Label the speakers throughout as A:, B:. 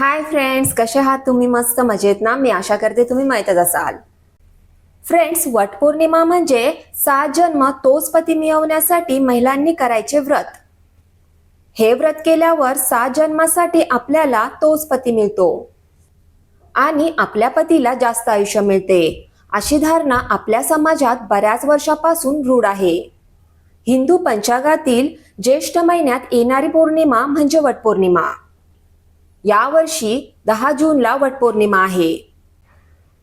A: Hi friends कसे आहात तुम्ही? मस्त मजेत ना? मी आशा करते तुम्ही माहीतच असाल. फ्रेंड्स वटपौर्णिमा म्हणजे सात जन्म तोच पती मिळवण्यासाठी महिलांनी करायचे व्रत. हे व्रत केल्यावर सात जन्मासाठी आपल्याला तोच पती मिळतो. आणि आपल्या पतीला जास्त आयुष्य मिळते. अशी धारणा आपल्या समाजात बऱ्याच वर्षापासून रूढ आहे. हिंदू पंचांगातील ज्येष्ठ महिन्यात येणारी पौर्णिमा म्हणजे वटपौर्णिमा यावर्षी दहा जूनला वटपौर्णिमा आहे.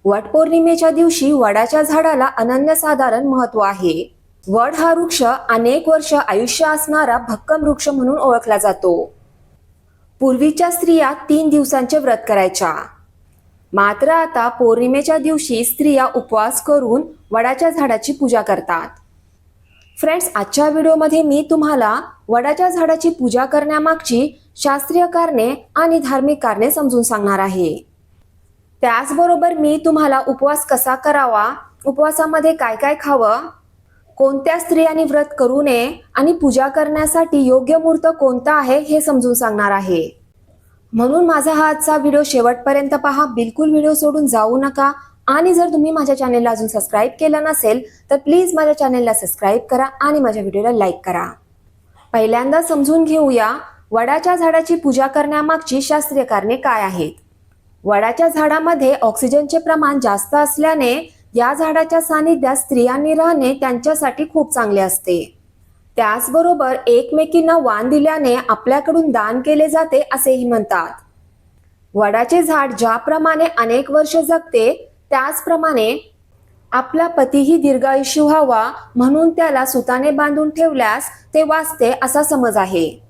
A: वटपौर्णिमेच्या दिवशी वडाच्या झाडाला अनन्यसाधारण महत्त्व आहे. वड हा वृक्ष अनेक वर्ष आयुष्य असणारा भक्कम वृक्ष म्हणून ओळखला जातो. पूर्वीच्या स्त्रिया तीन दिवसांचे व्रत करायच्या. मात्र आता पौर्णिमेच्या दिवशी स्त्रिया उपवास करून वडाच्या झाडाची पूजा करतात. फ्रेंड्स आजच्या व्हिडिओमध्ये मी तुम्हाला वडाच्या झाडाची पूजा करण्यामागची शास्त्रीय कारणे आणि धार्मिक कारणे समजून सांगणार आहे. त्याचबरोबर मी तुम्हाला उपवास कसा करावा? उपवासामध्ये काय काय खावं? कोणत्या स्त्रियांनी व्रत करू नये? आणि पूजा करण्यासाठी योग्य मुहूर्त कोणता आहे हे समजून सांगणार आहे. म्हणून माझा हा आजचा व्हिडिओ शेवटपर्यंत पहा. बिलकुल व्हिडिओ सोडून जाऊ नका. आणि जर तुम्ही माझ्या चॅनेलला अजून सबस्क्राईब केलं नसेल तर प्लीज माझ्या चॅनेलला सबस्क्राईब करा आणि माझ्या व्हिडिओला लाईक करा. पहिल्यांदा समजून घेऊया वडाच्या झाडाची पूजा करण्यामागची शास्त्रीय कारणे काय आहेत? वडाच्या झाडामध्ये ऑक्सिजनचे प्रमाण जास्त असल्याने या झाडाच्या सानिध्यात स्त्रियांनी राहणे त्यांच्यासाठी खूप चांगले असते. त्याचबरोबर एकमेकींना वाण दिल्याने आपल्याकडून दान केले जाते असेही म्हणतात. वडाचे झाड ज्याप्रमाणे अनेक वर्ष जगते त्याचप्रमाणे आपला पतीही दीर्घायुष्य व्हावा म्हणून त्याला सुताने बांधून ठेवल्यास ते वाचते असा समज आहे.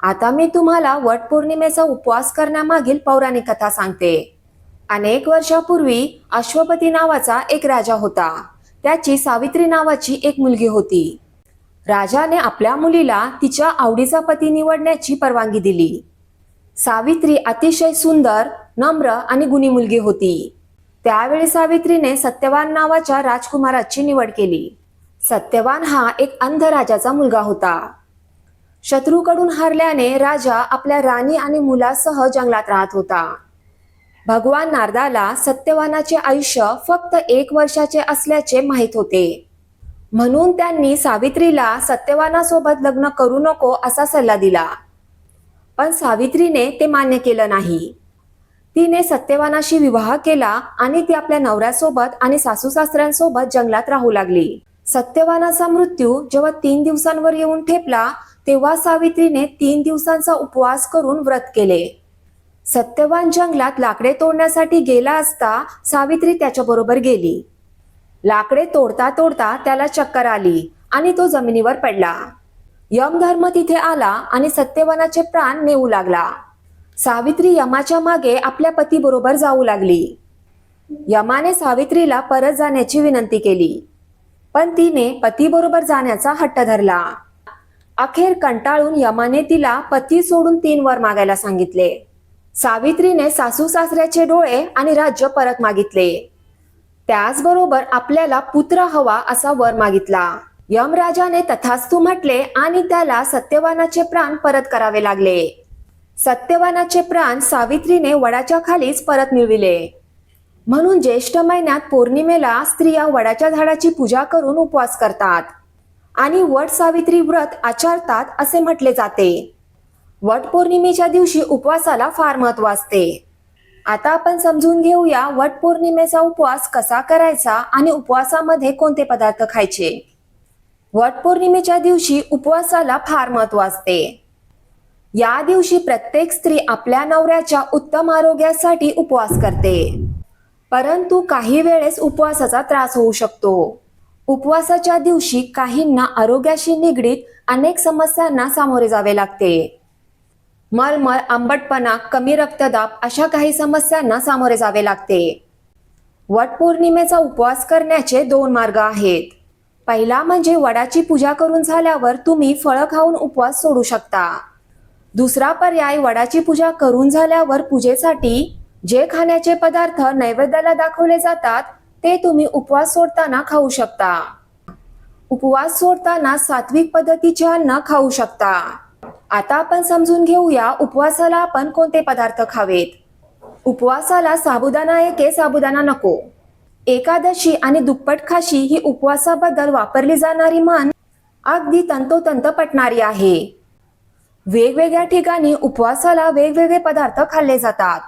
A: आता मी तुम्हाला वटपौर्णिमेचा उपवास करण्यामागील पौराणिक कथा सांगते. अनेक वर्षापूर्वी अश्वपती नावाचा एक राजा होता. त्याची सावित्री नावाची एक मुलगी होती. राजाने आपल्या मुलीला तिच्या आवडीचा पती निवडण्याची परवानगी दिली. सावित्री अतिशय सुंदर नम्र आणि गुणी मुलगी होती. त्यावेळी सावित्रीने सत्यवान नावाच्या राजकुमाराची निवड केली. सत्यवान हा एक अंध राजाचा मुलगा होता. शत्रूकडून हरल्याने राजा आपल्या राणी आणि मुलासह जंगलात राहत होता. भगवान नारदाला सत्यवानाचे आयुष्य फक्त एक वर्षाचे असल्याचे माहीत होते. म्हणून त्यांनी सावित्रीला सत्यवानासोबत लग्न करू नको असा सल्ला दिला. पण सावित्रीने ते मान्य केलं नाही. तिने सत्यवानाशी विवाह केला आणि ती आपल्या नवऱ्यासोबत आणि सासू सासऱ्यांसोबत जंगलात राहू लागली. सत्यवानाचा मृत्यू जेव्हा तीन दिवसांवर येऊन ठेपला तेव्हा सावित्रीने तीन दिवसांचा उपवास करून व्रत केले. सत्यवान जंगलात लाकडे तोडण्यासाठी गेला असता सावित्री त्याच्याबरोबर गेली. लाकडे तोडता तोडता त्याला चक्कर आली आणि तो जमिनीवर पडला. यमधर्म तिथे आला आणि सत्यवानाचे प्राण नेऊ लागला. सावित्री यमाच्या मागे आपल्या पतीबरोबर जाऊ लागली. यमाने सावित्रीला परत जाण्याची विनंती केली. पण तिने पतीबरोबर जाण्याचा हट्ट धरला. अखेर कंटाळून यमाने तिला पती सोडून तीन वर मागायला सांगितले. सावित्रीने सासू सासऱ्याचे डोळे आणि राज्य परत मागितले. त्याचबरोबर आपल्याला पुत्र हवा असा वर मागितला. यमराजाने तथास्तू म्हटले आणि त्याला सत्यवानाचे प्राण परत करावे लागले. सत्यवानाचे प्राण सावित्रीने वडाच्या खालीच परत मिळविले. म्हणून ज्येष्ठ महिन्यात पौर्णिमेला स्त्रिया वडाच्या झाडाची पूजा करून उपवास करतात आणि वट सावित्री व्रत आचरतात असे म्हटले जाते. वट पौर्णिमेच्या दिवशी उपवासाला फार महत्त्व असते. आता आपण समजून घेऊया वट पौर्णिमेचा उपवास कसा करायचा आणि उपवासामध्ये कोणते पदार्थ खायचे. वट पौर्णिमेच्या दिवशी उपवासाला फार महत्त्व असते. या दिवशी प्रत्येक स्त्री आपल्या नवऱ्याच्या उत्तम आरोग्यासाठी उपवास करते. परंतु काही वेळेस उपवासाचा त्रास होऊ शकतो. उपवासाच्या दिवशी काहींना आरोग्याशी निगडीत अनेक समस्यांना सामोरे जावे लागते. मळमळ आंबटपणा कमी रक्तदाब अशा काही समस्यांना सामोरे जावे लागते. वटपौर्णिमेचा उपवास करण्याचे दोन मार्ग आहेत. पहिला म्हणजे वडाची पूजा करून झाल्यावर तुम्ही फळं खाऊन उपवास सोडू शकता. दुसरा पर्याय वडाची पूजा करून झाल्यावर पूजेसाठी जे खाण्याचे पदार्थ नैवेद्याला दाखवले जातात ते तुम्ही उपवास सोडताना खाऊ शकता. उपवास सोडताना सात्विक पद्धतीचे अन्न खाऊ शकता. आता आपण समजून घेऊया उपवासाला आपण कोणते पदार्थ खावेत. उपवासाला साबुदाणा एके साबुदाणा नको. एकादशी आणि दुप्पट खाशी ही उपवासाबद्दल वापरली जाणारी म्हण अगदी तंतोतंत पटणारी आहे. वेगवेगळ्या ठिकाणी उपवासाला वेगवेगळे पदार्थ खाल्ले जातात.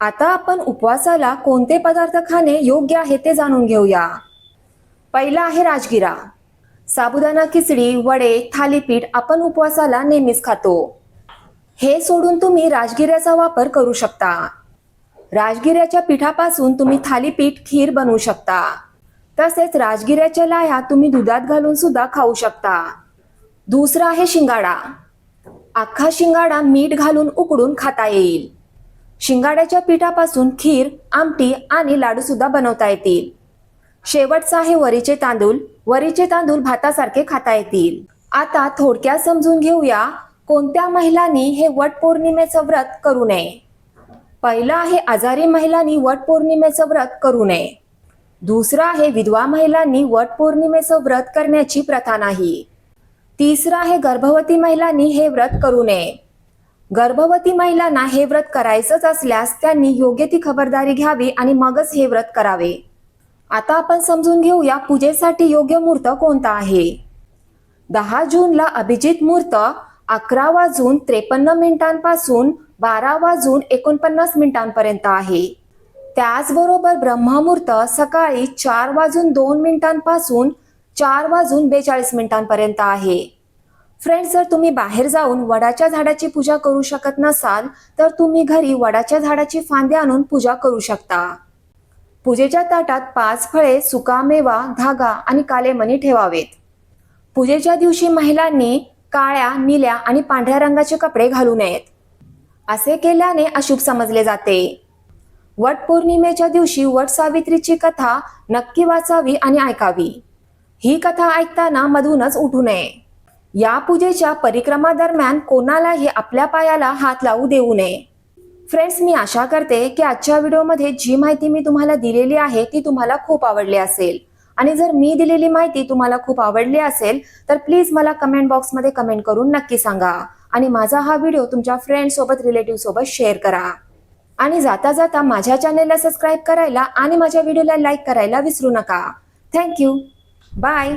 A: आता आपण उपवासाला कोणते पदार्थ खाणे योग्य आहे ते जाणून घेऊया. पहिला आहे राजगिरा. साबुदाणा खिचडी वडे थालीपीठ आपण उपवासाला नेहमीच खातो. हे सोडून तुम्ही राजगिऱ्याचा वापर करू शकता. राजगिऱ्याच्या पिठापासून तुम्ही थालीपीठ खीर बनवू शकता. तसेच राजगिऱ्याच्या लाया तुम्ही दुधात घालून सुद्धा खाऊ शकता. दुसरा आहे शिंगाडा. अख्खा शिंगाडा मीठ घालून उकडून खाता येईल. शिंगाड्याच्या पिठापासून खीर आमटी आणि लाडू सुद्धा बनवता येतील. शेवटचा आहे वरीचे तांदूळ. वरीचे तांदूळ भातासारखे खाता येतील. आता थोडक्यात समजून घेऊया कोणत्या महिलांनी हे वट पौर्णिमेचं व्रत करू नये. पहिलं आहे आजारी महिलांनी वट पौर्णिमेचं व्रत करू नये. दुसरं आहे विधवा महिलांनी वट पौर्णिमेचं व्रत करण्याची प्रथा नाही. तिसरं आहे गर्भवती महिलांनी हे व्रत करू नये. गर्भवती महिलांना हे व्रत करायचंच असल्यास त्यांनी योग्य ती खबरदारी घ्यावी आणि मगच हे व्रत करावे. आता आपण समजून घेऊया पूजेसाठी योग्य मुहूर्त कोणता आहे. दहा जूनला अभिजित मुहूर्त अकरा वाजून त्रेपन्न मिनिटांपासून बारा वाजून एकोणपन्नास मिनिटांपर्यंत आहे. त्याचबरोबर ब्रह्ममुहूर्त सकाळी चार वाजून दोन मिनिटांपासून चार वाजून बेचाळीस मिनिटांपर्यंत आहे. फ्रेंड्स जर तुम्ही बाहेर जाऊन वडाच्या झाडाची पूजा करू शकत नसाल तर तुम्ही घरी वडाच्या झाडाची फांदी आणून पूजा करू शकता. पूजेच्या ताटात पाच फळे सुकामेवा धागा आणि कालेमणी ठेवावेत. पूजेच्या दिवशी महिलांनी काळ्या निळ्या आणि पांढऱ्या रंगाचे कपडे घालू नयेत. असे केल्याने अशुभ समजले जाते. वट पौर्णिमेच्या दिवशी वट सावित्रीची कथा नक्की वाचावी आणि ऐकावी. ही कथा ऐकताना मधूनच उठू नये. या पूजेच्या परिक्रमा दरम्यान कोणालाही आपल्या पायाला हात लावू देऊ नये. फ्रेंड्स मी आशा करते की आजच्या व्हिडिओमध्ये जी माहिती मी तुम्हाला दिलेली आहे ती तुम्हाला खूप आवडली असेल. आणि जर मी दिलेली माहिती तुम्हाला खूप आवडली असेल तर प्लीज मला कमेंट बॉक्समध्ये कमेंट करून नक्की सांगा. आणि माझा हा व्हिडिओ तुमच्या फ्रेंड सोबत रिलेटिव्ह सोबत शेअर करा. आणि जाता जाता माझ्या चॅनेलला सबस्क्राईब करायला आणि माझ्या व्हिडिओला लाईक करायला विसरू नका. Thank you bye